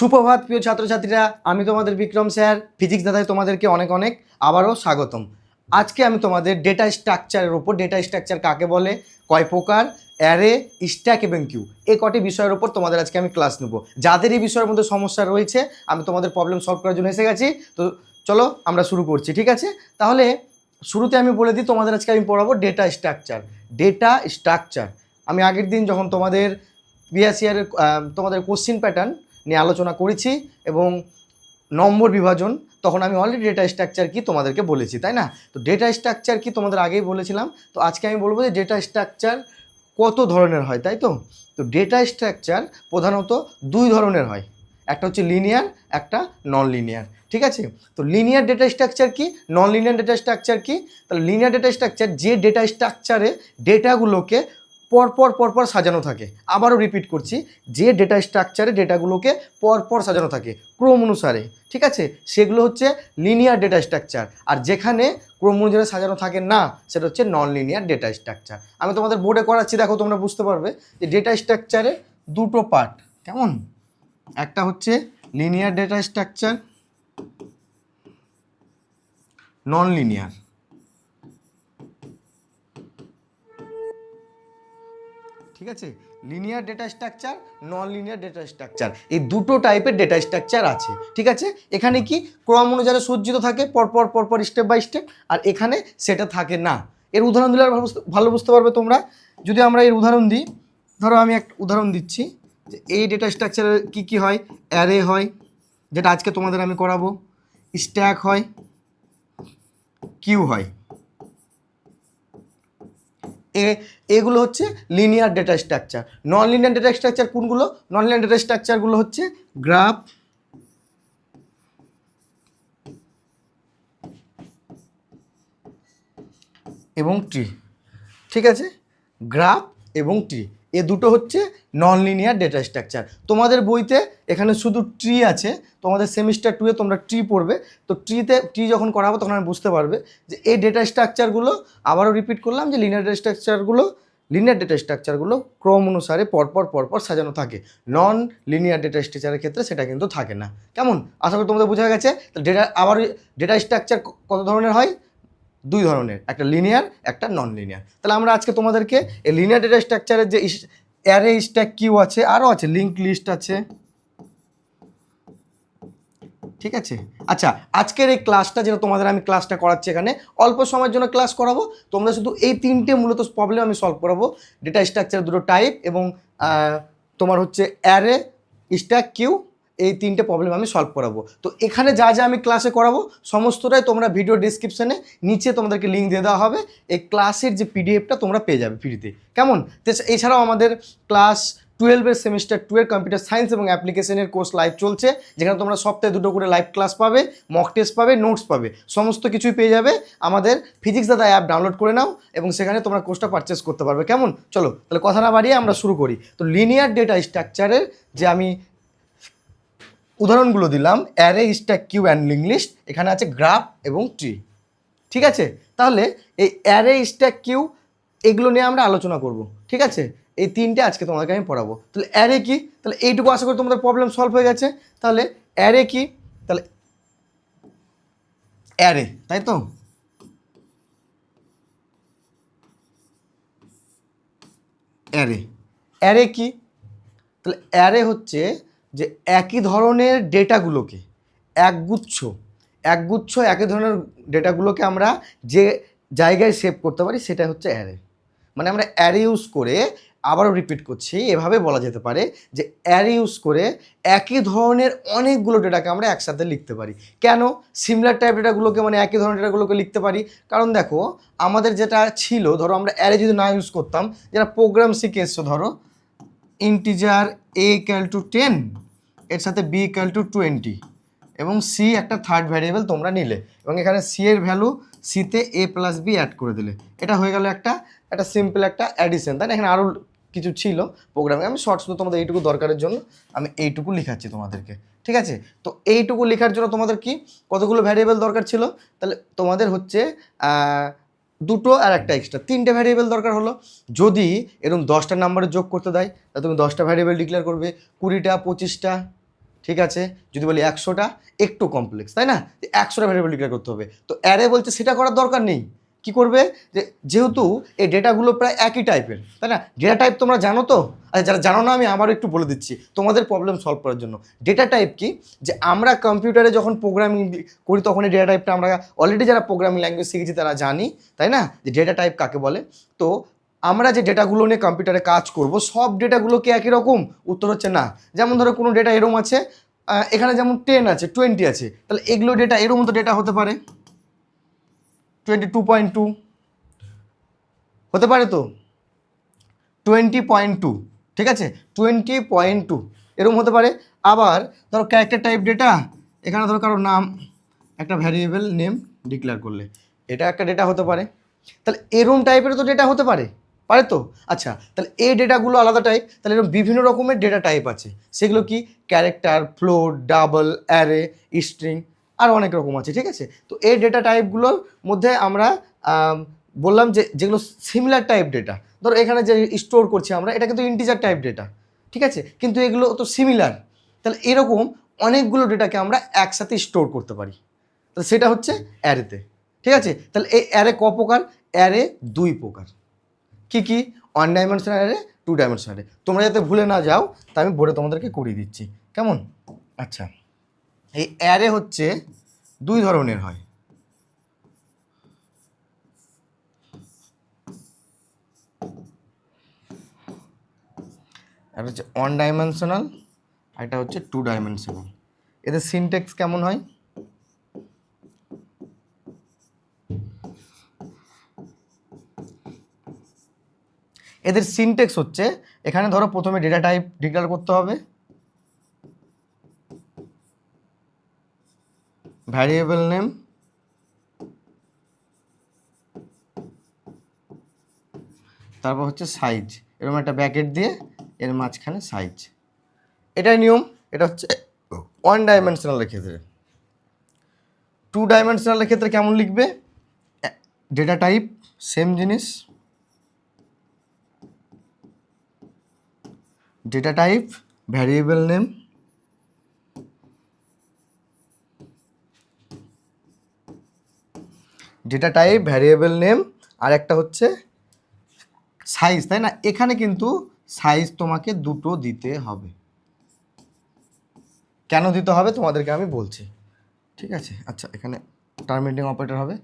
সুপ্রভাত, প্রিয় ছাত্রছাত্রীরা, আমি তোমাদের বিক্রম স্যার ফিজিক্স দাদায় তোমাদেরকে অনেক অনেক আবারও স্বাগতম। আজকে আমি তোমাদের ডেটা স্ট্রাকচারের ওপর ডেটা স্ট্রাকচার কাকে বলে, কয় প্রকার অ্যারে স্ট্যাক এবং কিউ এই কটি বিষয়ের ওপর তোমাদের আজকে আমি ক্লাস নেব। যাদের এই বিষয়ের মধ্যে সমস্যা রয়েছে, আমি তোমাদের প্রবলেম সলভ করার জন্য এসে গেছি, তো চলো আমরা শুরু করছি, ঠিক আছে? তাহলে শুরুতে আমি বলে দিই, তোমাদের আজকে আমি পড়াবো ডেটা স্ট্রাকচার ডেটা স্ট্রাকচার আমি আগের দিন যখন তোমাদের বিএসিআরের তোমাদের কোশ্চিন প্যাটার্ন নিয়ে আলোচনা করেছি এবং নম্বর বিভাজন, তখন আমি অলরেডি ডেটা স্ট্রাকচার কি তোমাদেরকে বলেছি, তাই না? তো ডেটা স্ট্রাকচার কি তোমাদের আগেই বলেছিলাম, তো আজকে আমি বলব যে ডেটা স্ট্রাকচার কত ধরনের হয়, তাই তো? তো ডেটা স্ট্রাকচার প্রধানত দুই ধরনের হয়, একটা হচ্ছে লিনিয়ার একটা নন লিনিয়ার ঠিক আছে? তো লিনিয়ার ডেটা স্ট্রাকচার কি? নন লিনিয়ার ডেটা স্ট্রাকচার কি? তাহলে লিনিয়ার ডেটা স্ট্রাকচার যে ডেটা স্ট্রাকচারে ডেটাগুলোকে পরপর পরপর সাজানো থাকে। আবারও রিপিট করছি, যে ডেটা স্ট্রাকচারে ডেটাগুলোকে পরপর সাজানো থাকে, ক্রম অনুসারে, ঠিক আছে? সেগুলো হচ্ছে লিনিয়ার ডেটা স্ট্রাকচার আর যেখানে ক্রম অনুসারে সাজানো থাকে না, সেটা হচ্ছে নন লিনিয়ার ডেটা স্ট্রাকচার আমি তোমাদের বোর্ডে করাচ্ছি, দেখো তোমরা বুঝতে পারবে যে ডেটা স্ট্রাকচারে দুটো পার্ট কেমন? একটা হচ্ছে linear data structure non linear ঠিক আছে? Linear data structure non linear data structure এই দুটো টাইপের ডেটা স্ট্রাকচার আছে, ঠিক আছে? এখানে কি? ক্রম অনুযায়ী সজ্জিত থাকে, পরপর পরপর স্টেপ বাই স্টেপ আর এখানে সেটা থাকে না। এর উদাহরণ দিলে আর ভালো বুঝতে- পারবে তোমরা। যদি আমরা এর উদাহরণ দিই, ধরো আমি একটা উদাহরণ দিচ্ছি, যে এই ডেটা স্ট্রাকচারে কী কী হয়? অ্যারে হয়, যেটা আজকে তোমাদের আমি করাবো। স্ট্যাক হয় কিউ হয়। এ, এগুলো হচ্ছে linear data structure non linear data structure কোনগুলো? নন লিনিয়ার ডেটা স্ট্রাকচারগুলো হচ্ছে গ্রাফ এবং ট্রি ঠিক আছে? গ্রাফ এবং ট্রি এ দুটো হচ্ছে নন লিনিয়ার ডেটা স্ট্রাকচার তোমাদের বইতে এখানে শুধু ট্রি আছে, তোমাদের সেমিস্টার টুয়ে তোমরা ট্রি পড়বে, তো ট্রিতে ট্রি যখন করাবো তখন আমি বুঝতে পারবে যে এই ডেটা স্ট্রাকচারগুলো আবারও রিপিট করলাম যে লিনিয়ার ডেটা স্ট্রাকচারগুলো লিনিয়ার ডেটা স্ট্রাকচারগুলো ক্রম অনুসারে পরপর পরপর সাজানো থাকে। নন লিনিয়ার ডেটা স্ট্রাকচারের ক্ষেত্রে সেটা কিন্তু থাকে না। কেমন? আশা করি তোমাদের বোঝা গেছে? ডেটা আবার ডেটা স্ট্রাকচার কত ধরনের হয়? দুই ধরনের, একটা লিনিয়ার একটা নন লিনিয়ার তাহলে আমরা আজকে তোমাদেরকে এই লিনিয়ার ডেটা স্ট্রাকচারের যে অ্যারে স্ট্যাক কিউ আছে আরও আছে লিঙ্ক লিস্ট আছে। ঠিক আছে? আচ্ছা আজকের এই ক্লাসটা যেটা তোমাদের আমি ক্লাসটা করাচ্ছি এখানে, অল্প সময়ের জন্য ক্লাস করাবো। তোমরা শুধু এই তিনটে মূলত প্রবলেম আমি সলভ করাবো। ডেটা স্ট্রাকচার দুটো টাইপ এবং তোমার হচ্ছে অ্যারে স্ট্যাক কিউ এই তিনটে প্রবলেম আমি সলভ করাবো। তো এখানে যা যা আমি ক্লাসে করাবো, সমস্তটাই তোমরা ভিডিও ডিসক্রিপশানে নিচে তোমাদেরকে লিঙ্ক দিয়ে দেওয়া হবে। এই ক্লাসের যে পিডিএফটা তোমরা পেয়ে যাবে ফ্রিতে কেমন? এছাড়াও আমাদের ক্লাস টুয়েলভের সেমিস্টার টুয়েলভ কম্পিউটার সায়েন্স এবং অ্যাপ্লিকেশনের কোর্স লাইভ চলছে, যেখানে তোমরা সপ্তাহে দুটো করে লাইভ ক্লাস পাবে মক টেস্ট পাবে নোটস পাবে। সমস্ত কিছুই পেয়ে যাবে। আমাদের ফিজিক্স দাদা অ্যাপ ডাউনলোড করে নাও এবং সেখানে তোমরা কোর্সটা পারচেস করতে পারবে। কেমন? চলো, তাহলে কথা না বাড়িয়ে আমরা শুরু করি। তো লিনিয়ার ডেটা স্ট্রাকচারের যে আমি উদাহরণগুলো দিলাম array stack queue and link list এখানে আছে গ্রাফ এবং ট্রি ঠিক আছে? তাহলে এই অ্যারে স্ট্যাক কিউ এগুলো নিয়ে আমরা আলোচনা করব। ঠিক আছে? এই তিনটে আজকে তোমাদেরকে আমি পড়াবো। তাহলে অ্যারে কি? তাহলে এইটুকু আশা করি তোমাদের প্রবলেম সলভ হয়ে গেছে। তাহলে অ্যারে কি? তাহলে অ্যারে তাই তো? অ্যারে অ্যারে কি? তাহলে অ্যারে হচ্ছে যে একই ধরনের ডেটাগুলোকে, একগুচ্ছ একগুচ্ছ একই ধরনের ডেটাগুলোকে আমরা যে জায়গায় সেভ করতে পারি সেটা হচ্ছে অ্যারে মানে আমরা অ্যারে ইউজ করে আবারও রিপিট করছি, এভাবে বলা যেতে পারে যে অ্যারে ইউজ করে একই ধরনের অনেকগুলো ডেটাকে আমরা একসাথে লিখতে পারি। কেন? সিমিলার টাইপ ডেটাগুলোকে মানে একই ধরনের ডেটাগুলোকে লিখতে পারি। কারণ দেখো, আমাদের যেটা ছিল, ধরো আমরা অ্যারে যদি না ইউজ করতাম, যেটা প্রোগ্রাম শিখে এসছো ধরো integer A equal to ten, এর সাথে বি ইকাল টু টোয়েন্টি, এবং সি একটা থার্ড ভ্যারিয়েবল তোমরা নিলে, এবং এখানে সি এর ভ্যালু সিতে এ প্লাস বি অ্যাড করে দিলে। এটা হয়ে গেল একটা একটা সিম্পল একটা অ্যাডিশন। তাই না এখানে আরও কিছু ছিল প্রোগ্রামে, আমি শর্ট শুধু তোমাদের এইটুকু দরকারের জন্য, আমি এইটুকু লিখাচ্ছি তোমাদেরকে, ঠিক আছে? তো এইটুকু লেখার জন্য তোমাদের কি কতগুলো ভ্যারিয়েবল দরকার ছিল? তাহলে তোমাদের হচ্ছে দুটো আর একটা এক্সট্রা তিনটে ভ্যারিয়েবল দরকার হলো। যদি এরকম দশটা নাম্বারে যোগ করতে দেয়, তাহলে তুমি দশটা ভ্যারিয়েবল ডিক্লেয়ার করবে, কুড়িটা, পঁচিশটা, ঠিক আছে? যদি বলি একশোটা, একটু কমপ্লেক্স তাই না? একশোটা ভ্যারিয়েবল ডিক্লেয়ার করতে হবে। তো অ্যারে বলছে সেটা করার দরকার নেই। কি করবে? যে যেহেতু এই ডেটাগুলো প্রায় একই টাইপের তাই না? ডেটা টাইপ তোমরা জানো তো? আচ্ছা যারা জানো না, আমি আবারও একটু বলে দিচ্ছি। তোমাদের প্রবলেম সলভ করার জন্য। ডেটা টাইপ কি? যে আমরা কম্পিউটারে যখন প্রোগ্রামিং করি, তখন এই ডেটা টাইপটা আমরা অলরেডি যারা প্রোগ্রামিং ল্যাঙ্গুয়েজ শিখেছি, তারা জানি, তাই না? যে ডেটা টাইপ কাকে বলে? তো আমরা যে ডেটাগুলো নিয়ে কম্পিউটারে কাজ করব, সব ডেটাগুলো কি একই রকম? উত্তর হচ্ছে না। যেমন ধরো, কোনো ডেটা এরম আছে এখানে যেমন টেন আছে টোয়েন্টি আছে, তাহলে এগুলো ডেটা এরম তো ডেটা হতে পারে। Twenty two point two. হতে পারে তো? টোয়েন্টি পয়েন্ট টু, ঠিক আছে? টোয়েন্টি পয়েন্ট টু, এরকম হতে পারে। আবার ধরো ক্যারেক্টার টাইপ ডেটা এখানে ধরো কারও নাম, একটা ভ্যারিয়েবল নেম ডিক্লেয়ার করলে। এটা একটা ডেটা হতে পারে। তাহলে এরম টাইপের তো ডেটা হতে পারে। পারে তো? আচ্ছা তাহলে এই ডেটাগুলো আলাদা টাইপ তাহলে এরকম বিভিন্ন রকমের ডেটা টাইপ আছে। সেগুলো কি? Character float double array string আর অনেক রকম আছে, ঠিক আছে? তো এই ডেটা টাইপগুলোর মধ্যে আমরা বললাম যে যেগুলো সিমিলার টাইপ ডেটা ধরো এখানে যে স্টোর করছি আমরা, এটা কিন্তু ইন্টিজার টাইপ ডেটা ঠিক আছে? কিন্তু এগুলো তো সিমিলার তাহলে এরকম অনেকগুলো ডেটাকে আমরা একসাথে স্টোর করতে পারি তো সেটা হচ্ছে অ্যারেতে ঠিক আছে? তাহলে এই অ্যারে ক প্রকার? অ্যারে দুই প্রকার, কি কি? One dimensional array two dimensional array তোমরা যাতে ভুলে না যাও, তা আমি বোর্ডে তোমাদেরকে করিয়ে দিচ্ছি, কেমন? আচ্ছা। এই অ্যারে হচ্ছে দুই ধরনের হয়। একটা হচ্ছে ওয়ান ডাইমেনশনাল একটা হচ্ছে টু ডাইমেনশনাল এদের সিনটেক্স কেমন হয়? এদের সিনটেক্স হচ্ছে, এখানে ধরো প্রথমে ডেটা টাইপ ডিক্লেয়ার করতে হবে। ভ্যারিয়েবল নেম তারপর হচ্ছে সাইজ এরকম একটা ব্যাকেট দিয়ে এর মাঝখানে সাইজ এটাই নিয়ম, এটা হচ্ছে ওয়ান ডাইমেনশনালের ক্ষেত্রে। টু ডাইমেনশনালের ক্ষেত্রে কেমন লিখবে? ডেটা টাইপ সেম জিনিস। Data type variable name data type variable name আর একটা হচ্ছে সাইজ তাই না? এখানে কিন্তু সাইজ তোমাকে দুটো দিতে হবে। কেন দিতে হবে? তোমাদেরকে আমি বলছি। ঠিক আছে? আচ্ছা এখানে টার্মিনেটিং অপারেটর হবে।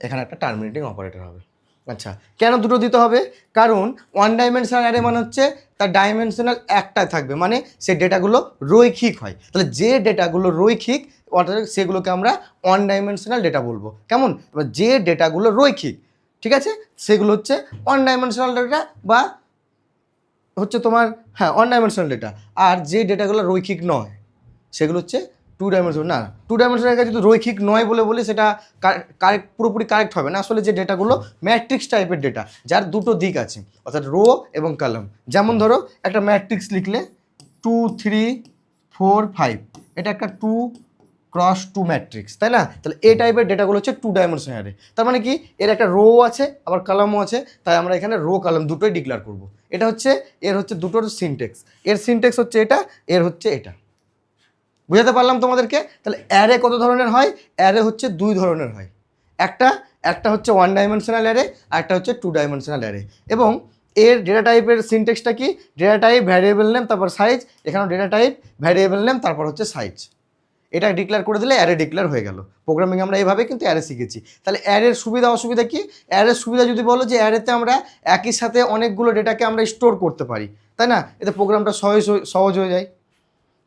এখানে একটা টার্মিনেটিং অপারেটর হবে। আচ্ছা কেন দুটো দিতে হবে? কারণ ওয়ান ডাইমেনশনাল অ্যারে মানে হচ্ছে তার ডাইমেনশনাল একটাই থাকবে। মানে সেই ডেটাগুলো রৈখিক হয়। তাহলে যে ডেটাগুলো রৈখিক অর্থাৎ সেগুলোকে আমরা ওয়ান ডাইমেনশনাল ডেটা বলব। কেমন? এবার যে ডেটাগুলো রৈখিক, ঠিক আছে? সেগুলো হচ্ছে ওয়ান ডাইমেনশনাল ডেটা বা হচ্ছে তোমার হ্যাঁ ওয়ান ডাইমেনশনাল ডেটা আর যে ডেটাগুলো রৈখিক নয়, সেগুলো হচ্ছে টু ডাইমেনশনাল না টু ডাইমেনশনাল যদি রৈখিক নয় বলে বলি, সেটা কারেক্ট পুরোপুরি কারেক্ট হবে না। আসলে যে ডেটাগুলো ম্যাট্রিক্স টাইপের ডেটা যার দুটো দিক আছে, অর্থাৎ রো এবং কলাম যেমন ধরো, একটা ম্যাট্রিক্স লিখলে টু থ্রি ফোর ফাইভ এটা একটা টু ক্রস টু ম্যাট্রিক্স তাই না? তাহলে এই টাইপের ডেটাগুলো হচ্ছে টু ডাইমেনশন অ্যারে তার মানে কি? এর একটা রো আছে, আবার কলামও আছে, তাই আমরা এখানে রো কলাম দুটোই ডিক্লেয়ার করব। এটা হচ্ছে, এর হচ্ছে দুটোর সিনটেক্স এর সিনটেক্স হচ্ছে এটা, এর হচ্ছে এটা। বুঝাতে পারলাম তোমাদেরকে? তাহলে অ্যারে কত ধরনের হয়? অ্যারে হচ্ছে দুই ধরনের হয়। একটা একটা হচ্ছে ওয়ান ডাইমেনশনাল অ্যারে আর একটা হচ্ছে টু ডাইমেনশনাল অ্যারে এবং এর ডেটা টাইপের সিনটেক্সটা কি? ডেটা টাইপ ভ্যারিয়েবল নেম তারপর সাইজ এখানেও ডেটা টাইপ ভ্যারিয়েবল নেম তারপর হচ্ছে সাইজ এটা ডিক্লেয়ার করে দিলে অ্যারে ডিক্লেয়ার হয়ে গেল। প্রোগ্রামিং আমরা এইভাবে কিন্তু অ্যারে শিখেছি। তাহলে অ্যারের সুবিধা, অসুবিধা কি? অ্যারের সুবিধা যদি বলো যে অ্যারেতে আমরা একই সাথে অনেকগুলো ডেটাকে আমরা স্টোর করতে পারি, তাই না? এতে প্রোগ্রামটা সহজ সহজ হয়ে যায়।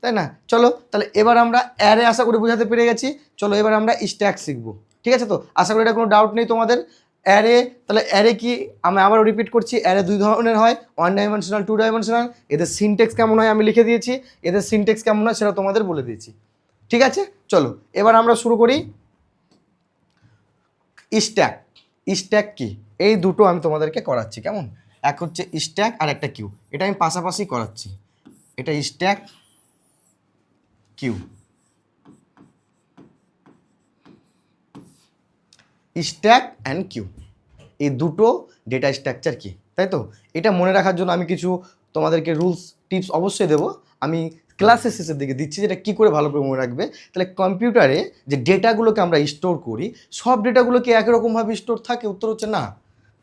তাই না? চলো, তাহলে এবার আমরা অ্যারে আশা করি বোঝাতে পেরে গেছি। চলো, এবার আমরা স্ট্যাক শিখব। ঠিক আছে তো? আশা করি এটা কোনো ডাউট নেই তোমাদের। অ্যারে তাহলে অ্যারে কি? আমি আবারও রিপিট করছি। অ্যারে দুই ধরনের হয়। ওয়ান ডাইমেনশনাল টু ডাইমেনশনাল এদের সিনটেক্স কেমন হয় আমি লিখে দিয়েছি। এদের সিনটেক্স কেমন হয় সেটা তোমাদের বলে দিয়েছি। ঠিক আছে? চলো, এবার আমরা শুরু করি। স্ট্যাক স্ট্যাক কি? এই দুটো আমি তোমাদেরকে করাচ্ছি, কেমন? এক হচ্ছে স্ট্যাক আর একটা কিউ এটা আমি পাশাপাশি করাচ্ছি। এটা stack queue stack and queue এই দুটো ডেটা স্ট্রাকচার কি? তাই তো? এটা মনে রাখার জন্য আমি কিছু তোমাদেরকে রুলস টিপস অবশ্যই দেবো। আমি ক্লাসের শেষের দিকে দিচ্ছি, যেটা কী করে ভালো করে মনে রাখবে? তাহলে কম্পিউটারে যে ডেটাগুলোকে আমরা স্টোর করি, সব ডেটাগুলো কি একই রকমভাবে স্টোর থাকে? উত্তর হচ্ছে না।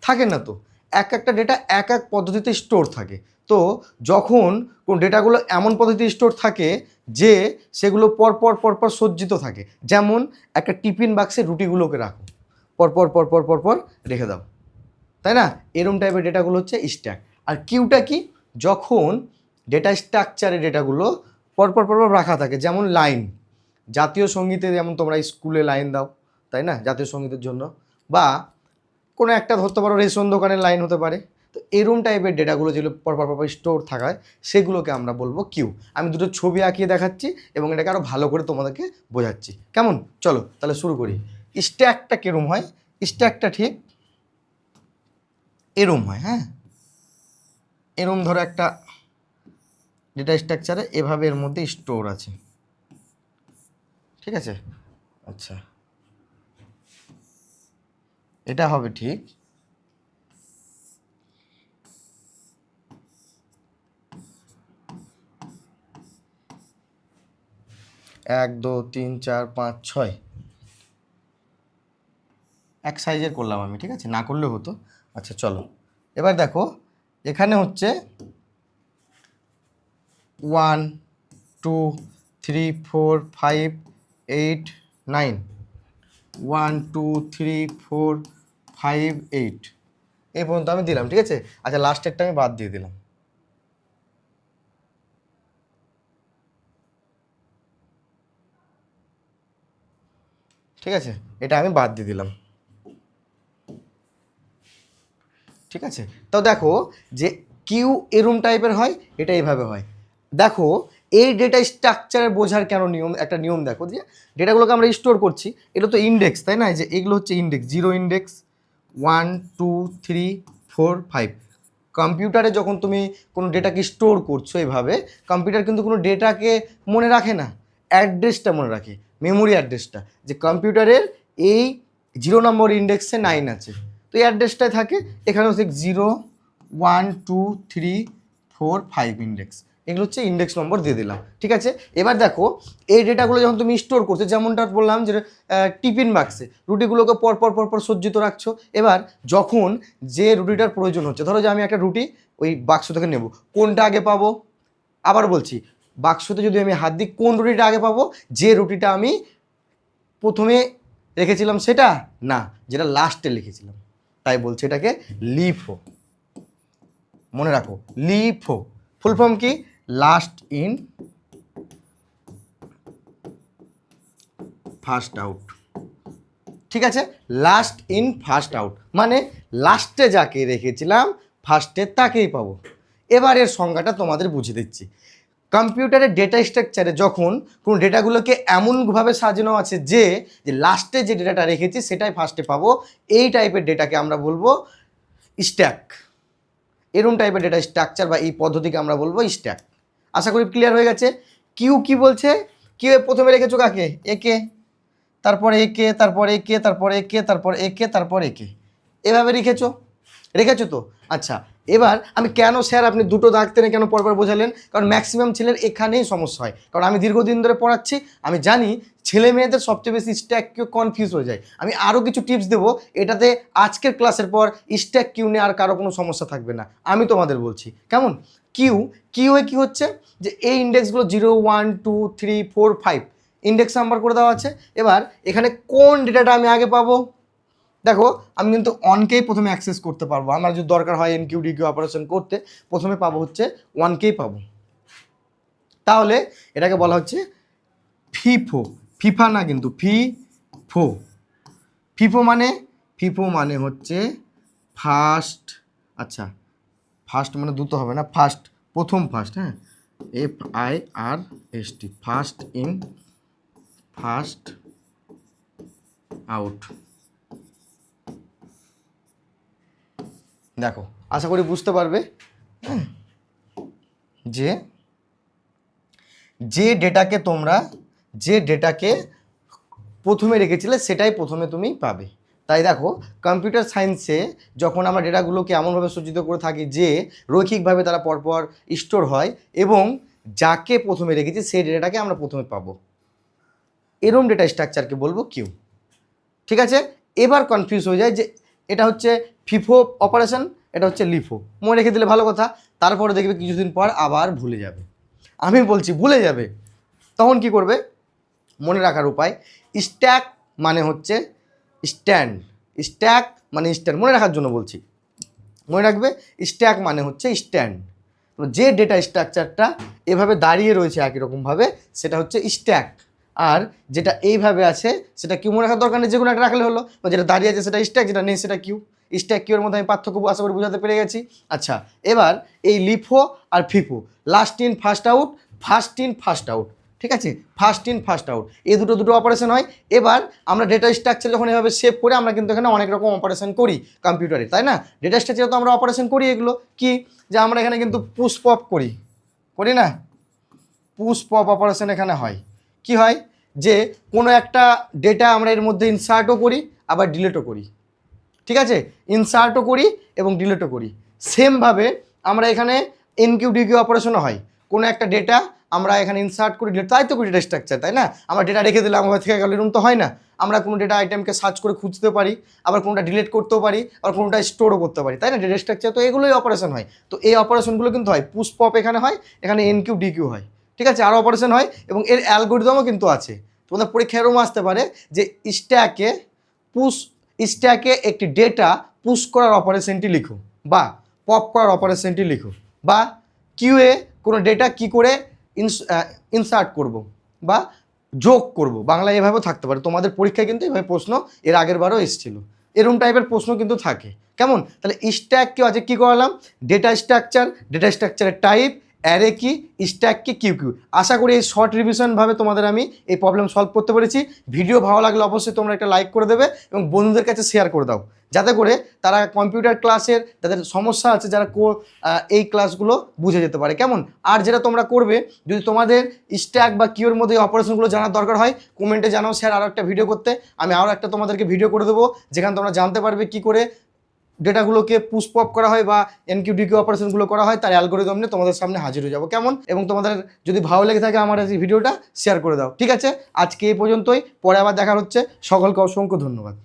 থাকে না তো। এক একটা ডেটা এক এক পদ্ধতিতে স্টোর থাকে। তো যখন কোন ডেটাগুলো এমন পদ্ধতিতে স্টোর থাকে যে সেগুলো পরপর পরপর সজ্জিত থাকে, যেমন একটা টিফিন বাক্সে রুটিগুলোকে রাখো। পরপর পরপর পরপর রেখে দাও। তাই না? এরম টাইপের ডেটাগুলো হচ্ছে স্ট্যাক আর কিউটা কি? যখন ডেটা স্ট্রাকচারের ডেটাগুলো পরপর পরপর রাখা থাকে, যেমন লাইন জাতীয় সঙ্গীতে যেমন তোমরা স্কুলে লাইন দাও, তাই না? জাতীয় সঙ্গীতের জন্য। বা কোনো একটা ধরতে পারো, রেশন দোকানের লাইন হতে পারে। তো এরম টাইপের ডেটাগুলো যেগুলো পরপর পরপর স্টোর থাকায়, সেগুলোকে আমরা বলব কিউ আমি দুটো ছবি আঁকিয়ে দেখাচ্ছি এবং এটাকে আরও ভালো করে তোমাদেরকে বোঝাচ্ছি। কেমন? চলো, তাহলে শুরু করি। স্ট্যাকটা কীরম হয়? স্ট্যাকটা ঠিক এরম হয় হ্যাঁ? এরম ধরো একটা ডেটা স্ট্রাকচারে এভাবে এর মধ্যে স্টোর আছে। ঠিক আছে? আচ্ছা। এটা হবে ঠিক। এক, দু, তিন, চার, পাঁচ, ছয়। এক সাইজের করলাম আমি, ঠিক আছে? না করলেও হতো। আচ্ছা চলো। এবার দেখো, এখানে হচ্ছে one, two, three, four, five, eight, nine. One, two, three, four, five, eight. এই পর্যন্ত আমি দিলাম, ঠিক আছে? আচ্ছা লাস্টেরটা আমি বাদ দিয়ে দিলাম। ঠিক আছে? এটা আমি বাদ দিয়ে দিলাম। ঠিক আছে? তো দেখো যে কিউ এরম টাইপের হয়, এটা এইভাবে হয়। দেখো, এই ডেটা স্ট্রাকচারের বোঝার কেন নিয়ম, একটা নিয়ম দেখো যে ডেটাগুলোকে আমরা স্টোর করছি, এটা তো ইন্ডেক্স তাই না? যে এগুলো হচ্ছে index zero index one two three four five কম্পিউটারে যখন তুমি কোনো ডেটাকে স্টোর করছ এভাবে কম্পিউটার কিন্তু কোনো ডেটাকে মনে রাখে না। অ্যাড্রেসটা মনে রাখে মেমোরি অ্যাড্রেসটা যে কম্পিউটারের এই জিরো নম্বর ইন্ডেক্সে নাইন আছে। তো এই অ্যাড্রেসটাই থাকে এখানে হচ্ছে zero one two three four five index এগুলো হচ্ছে ইন্ডেক্স নম্বর দিয়ে দিলাম, ঠিক আছে? এবার দেখো, এই ডেটাগুলো যখন তুমি স্টোর করছ, যেমনটা বললাম যে টিফিন বাক্সে রুটিগুলোকে পর পর পর পর সজ্জিত রাখছো। এবার যখন যে রুটিটার প্রয়োজন হচ্ছে, ধরো যে আমি একটা রুটি ওই বাক্স থেকে নেব, কোনটা আগে পাবো? আবার বলছি বাক্সতে যদি আমি হাত দিই, কোন রুটিটা আগে পাবো? যে রুটিটা আমি প্রথমে রেখেছিলাম সেটা? না, যেটা লাস্টে লিখেছিলাম। তাই বলছি এটাকে লিফো মনে রাখো লিফো ফুল ফর্ম কি? লাস্ট ইন ফার্স্ট আউট ঠিক আছে? লাস্ট ইন ফার্স্ট আউট মানে লাস্টে যাকে রেখেছিলাম ফার্স্টে তাকেই পাবো। এবার এর সংজ্ঞাটা তোমাদের বুঝিয়ে দিচ্ছি। কম্পিউটারের ডেটা স্ট্রাকচারে যখন কোনো ডেটাগুলোকে এমনভাবে সাজানো আছে যে যে লাস্টে যে ডেটাটা রেখেছি সেটাই ফার্স্টে পাবো, এই টাইপের ডেটাকে আমরা বলব স্ট্যাক এরম টাইপের ডেটা স্ট্রাকচার বা এই পদ্ধতিকে আমরা বলব স্ট্যাক আশা করি ক্লিয়ার হয়ে গেছে। কিউ কি বলছে? কিউ প্রথমে রেখেছো কাকে? একে তারপরে একে তারপরে একে তারপরে একে তারপরে একে তারপর একে এভাবে রেখেছো? রেখেছো তো? আচ্ছা এবার আমি কেন স্যার আপনি দুটো দাগ টেনে কেন পরপর বোঝালেন? কারণ ম্যাক্সিমাম ছেলের এখানেই সমস্যা হয়। কারণ আমি দীর্ঘদিন ধরে পড়াচ্ছি, আমি জানি ছেলে মেয়েদের সবচেয়ে বেশি স্ট্যাক কিউ কনফিউজ হয়ে যায়। আমি আরও কিছু টিপস দেবো, এটাতে আজকের ক্লাসের পর স্ট্যাক কিউ নিয়ে আর কারও কোনো সমস্যা থাকবে না। আমি তোমাদের বলছি। কেমন? কিউ কিউয়ে কি হচ্ছে? যে এই ইন্ডেক্সগুলো zero one two three four five index number করে দেওয়া আছে। এবার এখানে কোন ডেটাটা আমি আগে পাবো? দেখো, আমি কিন্তু অনকেই প্রথমে অ্যাক্সেস করতে পারব। আমার যদি দরকার হয় এনকিউ ডিকিউ অপারেশন করতে, প্রথমে পাবো হচ্ছে ওয়ানকেই পাবো। তাহলে এটাকে বলা হচ্ছে ফিফো ফিফা না কিন্তু ফি ফো ফিফো মানে ফিফো মানে হচ্ছে ফার্স্ট আচ্ছা ফার্স্ট মানে দুটো হবে না ফার্স্ট প্রথম ফার্স্ট হ্যাঁ? F I R S T first in first out. দেখো আশা করি বুঝতে পারবে হ্যাঁ, যে যে ডেটাকে তোমরা যে ডেটাকে প্রথমে রেখেছিলে সেটাই প্রথমে তুমি পাবে। তাই দেখো কম্পিউটার সায়েন্সে যখন আমরা ডেটাগুলোকে এমনভাবে সজ্জিত করে থাকি যে রৈখিকভাবে তারা পরপর স্টোর হয় এবং যাকে প্রথমে রেখেছি সেই ডেটাটাকে আমরা প্রথমে পাবো। এরম ডেটা স্ট্রাকচারকে বলব কিউ ঠিক আছে? এবার কনফিউজ হয়ে যায় যে এটা হচ্ছে ফিফো অপারেশন এটা হচ্ছে লিফো মনে রেখে দিলে ভালো কথা, তারপরে দেখবে কিছুদিন পর আবার ভুলে যাবে। আমি বলছি ভুলে যাবে, তখন কি করবে? মনে রাখার উপায় স্ট্যাক মানে হচ্ছে স্ট্যান্ড। স্ট্যাক মানে স্ট্যান্ড। মনে রাখার জন্য বলছি। মনে রাখবে, স্ট্যাক মানে হচ্ছে স্ট্যান্ড। যে ডেটা স্ট্রাকচারটা এভাবে দাঁড়িয়ে রয়েছে একই রকমভাবে, সেটা হচ্ছে স্ট্যাক। আর যেটা এইভাবে আছে, সেটা কিউ মনে রাখার দরকার নেই যে কোনো একটা রাখলে হলো। বা যেটা দাঁড়িয়ে আছে, সেটা স্ট্যাক, যেটা নেই, সেটা কিউ। স্ট্যাক কিউর মধ্যে আমি পার্থক্য আশা করি বোঝাতে পেরে গেছি। আচ্ছা এবার এই LIFO R FIFO. Last in, first out, first in, first out. ঠিক আছে? ফার্স্ট ইন ফার্স্ট আউট এই দুটো দুটো অপারেশন হয়। এবার আমরা ডেটা স্ট্রাকচার যখন এভাবে সেভ করে আমরা কিন্তু এখানে অনেক রকম অপারেশন করি কম্পিউটারে তাই না? ডেটা স্ট্রাকচারে তো আমরা অপারেশন করি এগুলো। কি? যে আমরা এখানে কিন্তু পুশ পপ করি। করি না? পুশ পপ অপারেশন এখানে হয়। কি হয়? যে কোনো একটা ডেটা আমরা এর মধ্যে ইনসার্টও করি, আবার ডিলেটও করি। ঠিক আছে? ইনসার্টও করি এবং ডিলেটও করি। সেমভাবে আমরা এখানে এনকিউ ডিকিউ অপারেশনও হয়। কোনো একটা ডেটা আমরা এখানে ইনসার্ট করি তাই তো করি ডেটা স্ট্রাকচার তাই না? আমরা ডেটা রেখে দিলাম আমার থেকে গেল, এরকম তো হয় না। আমরা কোনো ডেটা আইটেমকে সার্চ করে খুঁজতে পারি, আবার কোনোটা ডিলিট করতেও পারি, আবার কোনোটা স্টোরও করতে পারি, তাই না? ডেটা স্ট্রাকচার তো এগুলোই অপারেশন হয়। তো এই অপারেশনগুলো কিন্তু হয়। পুশ পপ এখানে হয়, এখানে এনকিউ ডিকিউ হয়। ঠিক আছে? আরও অপারেশন হয়, এবং এর অ্যালগোরিদমও কিন্তু আছে। তোমাদের পরীক্ষায় এরকম আসতে পারে যে স্ট্যাকে পুশ স্ট্যাকে একটি ডেটা পুশ করার অপারেশনটি লিখো, বা পপ করার অপারেশনটি লিখো, বা কিউএ কোনো ডেটা কি করে ইনসার্ট করব বা যোগ করব। বাংলায় এভাবেও থাকতে পারে। তোমাদের পরীক্ষায় কিন্তু এভাবে প্রশ্ন এর আগের বারও এসেছিল। এরকম টাইপের প্রশ্ন কিন্তু থাকে। কেমন? তাহলে স্ট্যাক কেউ আছে কী করালাম? ডেটা স্ট্রাকচার ডেটা স্ট্রাকচারের টাইপ অ্যারে কি, স্ট্যাক কি, কিউ কিউ। আশা করি এই শর্ট রিভিশনভাবে তোমাদের আমি এই প্রবলেম সলভ করতে পেরেছি। ভিডিও ভালো লাগলে অবশ্যই তোমরা একটা লাইক করে দেবে এবং বন্ধুদের কাছে শেয়ার করে দাও। যাতে করে তারা কম্পিউটার ক্লাসের তাদের সমস্যা আছে যারা কো এই ক্লাসগুলো বুঝে যেতে পারে। কেমন? আর যেটা তোমরা করবে, যদি তোমাদের স্ট্যাক বা কিউর মধ্যে অপারেশনগুলো জানার দরকার হয় কমেন্টে জানাও স্যার আরও একটা ভিডিও করতে। আমি আরও একটা তোমাদেরকে ভিডিও করে দেবো, যেখানে তোমরা জানতে পারবে কি করে ডেটাগুলোকে পুশ পপ করা হয় বা এনকিউ ডিকিউ অপারেশনগুলো করা হয়, তার অ্যালগোরিদম নিয়ে তোমাদের সামনে হাজির হয়ে যাব। কেমন? এবং তোমাদের যদি ভালো লেগে থাকে আমার এই ভিডিওটা শেয়ার করে দাও। ঠিক আছে? আজকে এই পর্যন্তই, পরে আবার দেখা হচ্ছে। সকলকে অসংখ্য ধন্যবাদ।